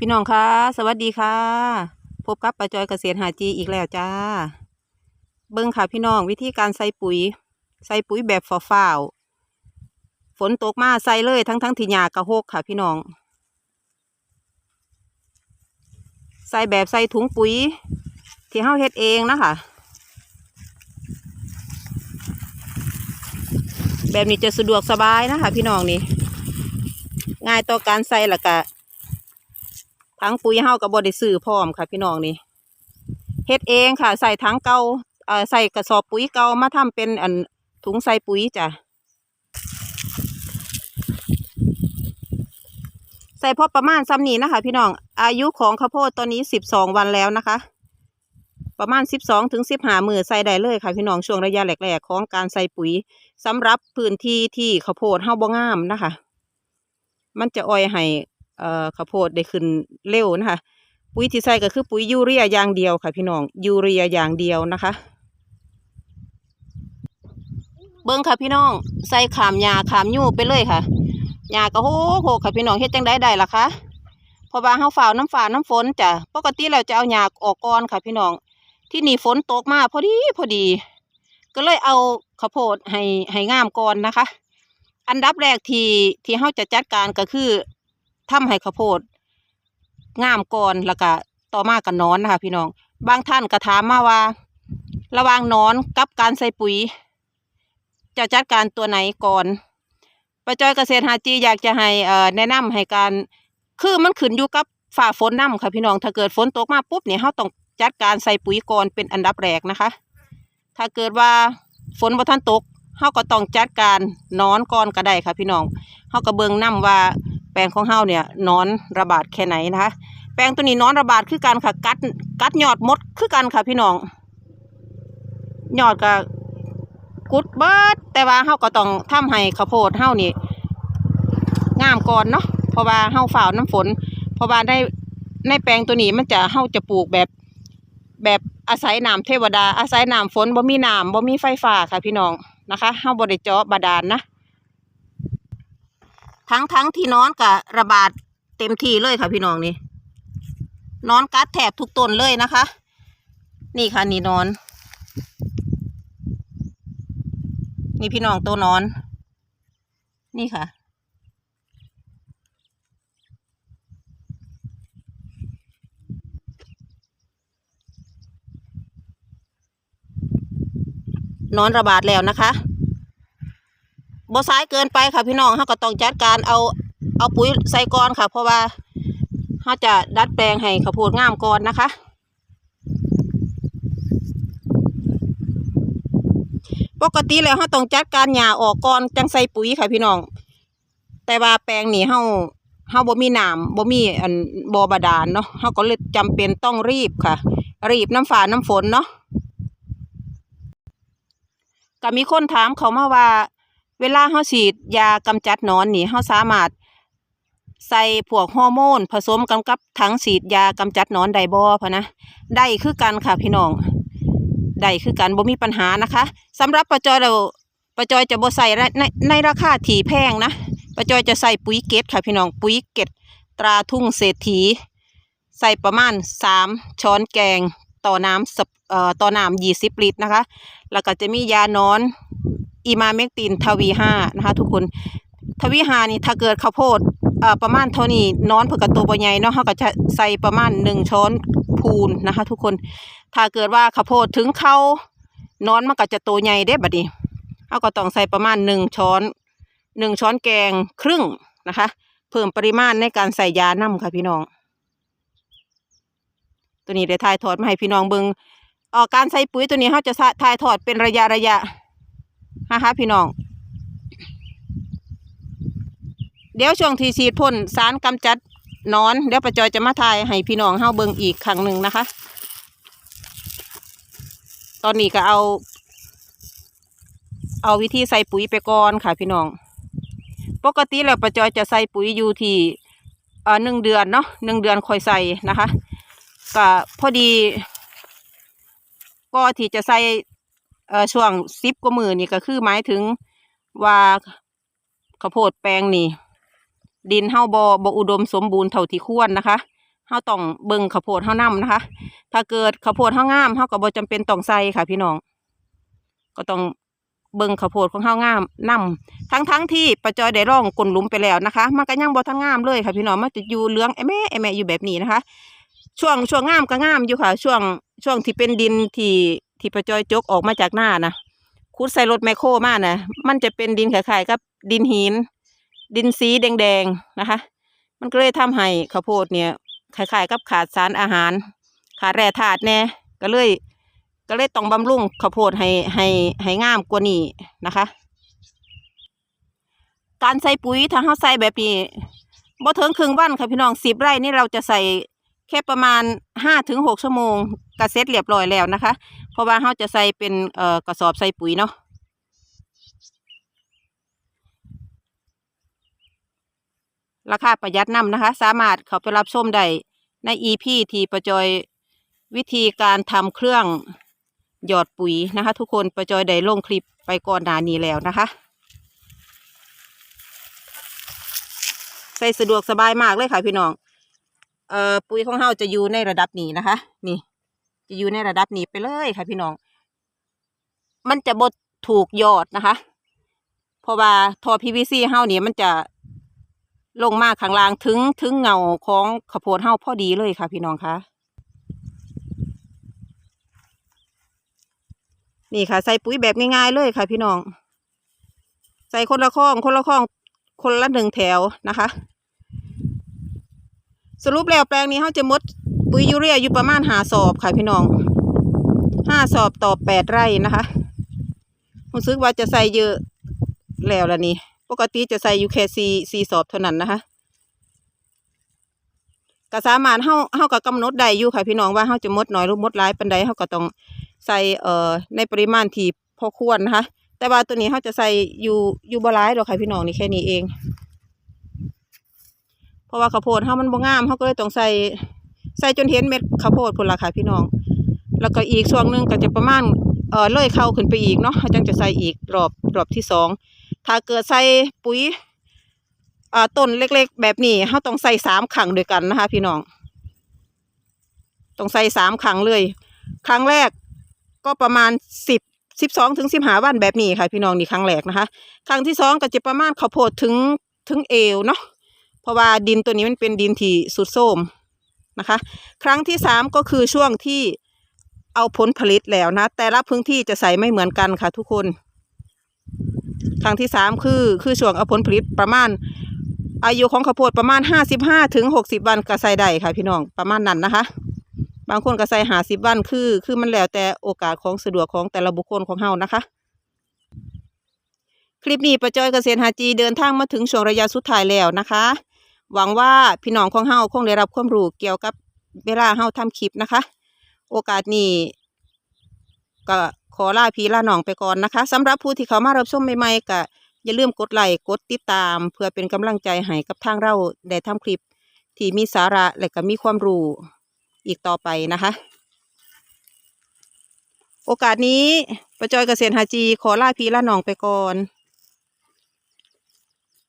พี่น้องคะสวัสดีค่ะ พบกับป้าจอยเกษตรหาจีอีกแล้วจ้า เบิ้งค่ะพี่น้องวิธีการใส่ปุ๋ย ใส่ปุ๋ยแบบฝ่าวฝนตกมาใส่เลยทั้งทั้งที่หญ้ากระโหกค่ะพี่น้อง ใส่แบบใส่ถุงปุ๋ย ที่เฮาเฮ็ดเองนะคะแบบนี้จะสะดวกสบายนะคะพี่น้องนี่ง่ายต่อการใส่ละกะ ทั้งปุ๋ยเฮากับบดิซื้อพร้อมค่ะ พี่น้องนี่เฮ็ดเองค่ะ ใส่ถังเก่าเอ่อใส่กระสอบปุ๋ยเก่ามาทำเป็นอันถุงใส่ปุ๋ยจ้ะใส่พอประมาณซ้ำนี้นะคะ พี่น้องอายุของข้าวโพดตอนนี้สิบสองวันแล้วนะคะ ประมาณสิบสองถึงสิบห้ามือใส่ได้เลยค่ะ พี่น้องช่วงระยะแรกๆของการใส่ปุ๋ยสำหรับพื้นที่ที่ข้าวโพดเฮาบ่งามนะคะ มันจะอ่อยให้ เอ่อข้าวโพดได้ขึ้นเร็วนะคะ ปุ๋ยที่ใส่ก็คือปุ๋ยยูเรียอย่างเดียวค่ะ พี่น้องยูเรียอย่างเดียวนะคะ เบิ้งค่ะพี่น้องใส่ขามหญ้าขามยูไปเลยค่ะหญ้าก็โหโหค่ะพี่น้องเฮ็ดจังได้ได้ล่ะคะเพราะว่าเฮาฝ่าน้ำฝ่าน้ำฝนจ้ะปกติแล้วจะเอาหญ้าออกก่อนค่ะพี่น้อง ที่นี่ฝนตกมาพอดีพอดี ก็เลยเอาข้าวโพดให้ให้งามก่อนนะคะ อันดับแรกที่ที่เฮาจะจัดการก็คือ ทำให้ข้าวโพดงามก่อนแล้วก็ต่อมากับนอนนะคะ พี่น้อง บางท่านก็ถามมาว่า ระหว่างนอนกับการใส่ปุ๋ย จะจัดการตัวไหนก่อนประจอยเกษตรหาจีอยากจะให้แนะนำให้การคือมันขึ้นอยู่กับฝ่าฝนน้ำค่ะพี่น้อง ถ้าเกิดฝนตกมาปุ๊บเนี่ยเราต้องจัดการใส่ปุ๋ยก่อนเป็นอันดับแรกนะคะ ถ้าเกิดว่าฝนบ่ทันตกเราก็ต้องจัดการนอนก่อนก็ได้ค่ะพี่น้องเราก็เบิ่งนํว่า ปลงของเฮาเนี่ยนอนระบาดแค่ไหนนะคะ แปลงตัวนี้นอนระบาดคือกันค่ะ กัดกัดยอดมดคือกันค่ะพี่น้องยอดก็กุดเบิดแต่ว่าเฮาก็ต้องทำให้ข้าวโพดเฮานี่งามก่อนเนาะเพราะว่าเฮาฝ่าวน้ำฝน เพราะว่าในในแปลงตัวนี้มันจะเฮาจะปลูกแบบแบบอาศัยน้ำเทวดา อาศัยน้ำฝนบ่มีน้ำบ่มีไฟฟ้าค่ะพี่น้องนะคะเฮาบ่ได้เจาะบาดาลนะ ทั้งทั้งที่นอนกับระบาดเต็มที่เลยค่ะพี่น้องนี่นอนกัดแถบทุกต้นเลยนะคะ นี่ค่ะนี่นอน นี่พี่น้องตัวนอน นี่ค่ะ นอนระบาดแล้วนะคะ บ่ซ้ายเกินไปค่ะพี่น้องเขาก็ต้องจัดการเอาเอาปุ๋ยใส่ก่อนค่ะ เพราะว่าเขาจะดัดแปลงให้ข้าวโพดงามก่อนนะคะ ปกติแล้วเขาต้องจัดการหญ้าออกก่อนจังใส่ปุ๋ยค่ะพี่น้อง แต่ว่าแปลงนี้เขาเขาบ่มีน้ำบ่มีอันบ่บาดาลเนาะเขาก็เลยจำเป็นต้องรีบค่ะ รีบน้ำฝาน้ำฝนเนาะก็มีคนถามเขามาว่า เวลาเฮาฉีดยากำจัดหนอนนี่เฮาสามารถใส่พวกฮอร์โมนผสมกันกับถังฉีดยากำจัดหนอนได้บ่พะนะได้คือกันค่ะพี่น้องได้คือกันบ่มีปัญหานะคะสำหรับปะจอยเราปะจอยจะบ่ใส่ในในราคาที่แพงนะปะจอยจะใส่ปุ๋ยเกตค่ะพี่น้องปุ๋ยเกตตราทุ่งเศรษฐี ใส่ประมาณสามช้อนแกงต่อน้ำสับเอ่อต่อน้ำยี่สิบลิตรนะคะ แล้วก็จะมียานอน อีมาเมกตินทวีห้านะคะ ทุกคนทวีห้านี่ถ้าเกิดข้าวโพดประมาณเท่านี้นอนเพื่อกระตัวใหญ่เนาะเขาก็จะใส่ประมาณหนึ่งช้อนพูนนะคะ ทุกคนถ้าเกิดว่าข้าวโพดถึงเขานอนมันก็จะตัวใหญ่เด้บัดนี้เขาก็ต้องใส่ประมาณหนึ่งช้อนหนึ่งช้อนแกงครึ่งนะคะ เพิ่มปริมาณในการใส่ยาน้ำค่ะพี่น้อง ตัวนี้ได้ถ่ายทอดมาให้พี่น้องเบิงออการใส่ปุ๋ยตัวนี้เขาจะสะถ่ายทอดเป็นระยะระยะ นะคะพี่น้อง เดี๋ยวช่วงที่ฉีดพ่นสารกำจัดนอน เดี๋ยวประจอยจะมาถ่ายให้พี่น้องเฮาเบิ่งอีกครั้งหนึ่งนะคะ ตอนนี้ก็เอา เอาวิธีใส่ปุ๋ยไปก่อนค่ะพี่น้อง ปกติแล้วประจอยจะใส่ปุ๋ยอยู่ที่เอ่อหนึ่งเดือนเนาะหนึ่งเดือนคอยใส่นะคะ ก็พอดี ก็ที่จะใส่ เอ่อช่วงสิบกว่ามือนี่ก็คือหมายถึงว่าข้าวโพดแปลงนี่ ดินเฮาบ่บ่อุดมสมบูรณ์เท่าที่ควรนะคะเฮาต้องเบิ่งข้าวโพดเฮานํนะคะ ถ้าเกิดข้าวโพดเฮางามเฮาก็บ่จำเป็นต้องใส่ค่ะ พี่น้อง ก็ต้องเบิ่งข้าวโพดของเฮางามนํทั้งทั้งๆที่ป้าจอยได้ร่องกลนหลุมไปแล้วนะคะ มันก็ยังบ่ทันงามเลยค่ะ พี่น้องมันจะอยู่เหลืองแอแม่แอแม่อยู่แบบนี้นะคะ ช่วงช่วงงามก็งามอยู่ค่ะ ช่วงช่วงที่เป็นดินที่ ที่ป้าจอยจกออกมาจากหน้านะขุดใส่รถแมคโครมานะมันจะเป็นดินคล้ายๆกับดินหิน ดินสีแดงๆนะคะ มันก็เลยทำให้ข้าวโพดเนี่ยคล้ายๆกับขาดสารอาหาร ขาดแร่ธาตุแน่ก็เลย ก็เลยต้องบำรุงข้าวโพดให้ให้ให้งามกว่านี้นะคะ การใส่ปุ๋ยถ้าเราใส่แบบนี้บ่ถึงครึ่งวันค่ะพี่น้องสิบไร่นี่เราจะใส่แค่ประมาณห้าถึงหกชั่วโมงก็เสร็จเรียบร้อยแล้วนะคะ เพราะว่าเราจะใส่เป็นเอ่อกระสอบใส่ปุ๋ยเนาะราคาประหยัดน้ำนะคะ สามารถเข้าไปรับชมได้ใน EP ที่ประจอยวิธีการทำเครื่องหยอดปุ๋ยนะคะ ทุกคนประจอยได้ลงคลิปไปก่อนหน้านี้แล้วนะคะ ใส่สะดวกสบายมากเลยค่ะพี่น้องเอ่อปุ๋ยของเราจะอยู่ในระดับนี้นะคะ นี่ จะอยู่ในระดับนี้ไปเลยค่ะพี่น้อง มันจะบดถูกยอดนะคะ เพราะว่าท่อ PVC เฮ้านี่มันจะลงมาข้างล่างถึงถึงเงาของข้าวโพดเฮาพอดีเลยค่ะพี่น้องคะนี่ค่ะ ใส่ปุ๋ยแบบง่ายๆเลยค่ะพี่น้อง ใส่คนละข้องคนละข้องคนละหนึ่งแถวนะคะ สรุปแล้วแปลงนี้เฮาจะมด ปุ๋ยยูเรียอยู่ประมาณหาสอบค่ะพี่น้องห้าสอบต่อแปดไร่นะคะรู้สึกว่าจะใส่เยอะแล้วล่ะนี่ ปกติจะใส่อยู่แค่สี่สี่สอบเท่านั้นนะคะก็สามารถเฮาเฮาก็กำหนดได้อยู่ค่ะพี่น้องว่าเฮาจะมดน้อยหรือมดหลายปานใดเฮาก็ต้องใส่เอ่อในปริมาณที่พอควรนะคะ แต่ว่าตัวนี้เฮาจะใส่อยู่อยู่บ่หลายดอกค่ะพี่น้องนี่แค่นี้เอง เพราะว่าข้าวโพดเฮามันบ่งามเฮาก็เลยต้องใส่ ใส่จนเห็นเม็ดข้าวโพดพุ่นละค่ะพี่น้อง แล้วก็อีกช่วงหนึงก็จะประมาณเอ่อเลยเข้าขึ้นไปอีกเนาะจังจะใส่อีกรอบรอบที่สองถ้าเกิดใส่ปุ๋ยอ่าต้นเล็กๆ แบบนี้เราต้องใส่สามครั้งด้วยกันนะคะพี่น้องต้องใส่สามครั้งเลย ครั้งแรกก็ประมาณสิบสิบสองถึงสิบหาวันแบบนี้ค่ะ พี่น้องนี่ครั้งแรกนะคะ ครั้งที่สองก็จะประมาณข้าวโพดถึงถึงเอวเนาะเพราะว่าดินตัวนี้มันเป็นดินที่สุดโทม นะคะ ครั้งที่สามก็คือช่วงที่เอาผลผลิตแล้วนะ แต่ละพื้นที่จะใส่ไม่เหมือนกันค่ะทุกคน ครั้งที่สามคือคือช่วงเอาผลผลิตประมาณ อายุของข้าวโพดประมาณห้าสิบห้าถึงหกสิบวันก็ใส่ได้ค่ะพี่น้องประมาณนั้นนะคะ บางคนก็ใส่หาสิบวันคือ คือมันแล้วแต่โอกาสของสะดวกของแต่ละบุคคลของเฮานะคะคลิปนี้ประจอยเกษตรฮาจีเดินทางมาถึงช่วงระยะสุดท้ายแล้วนะคะ หวังว่าพี่น้องของเฮาคงได้รับความรู้เกี่ยวกับเวลาเฮาทำคลิปนะคะ โอกาสนี้ก็ขอลาพี่ลาน้องไปก่อนนะคะสำหรับผู้ที่เขามารับชมใหม่ๆก็อย่าลืมกดไลค์กดติดตาม เพื่อเป็นกำลังใจให้กับทางเราได้ทำคลิปที่มีสาระและก็มีความรู้อีกต่อไปนะคะ โอกาสนี้ประจอยเกษตรฮาจี ขอลาพี่ลาน้องไปก่อน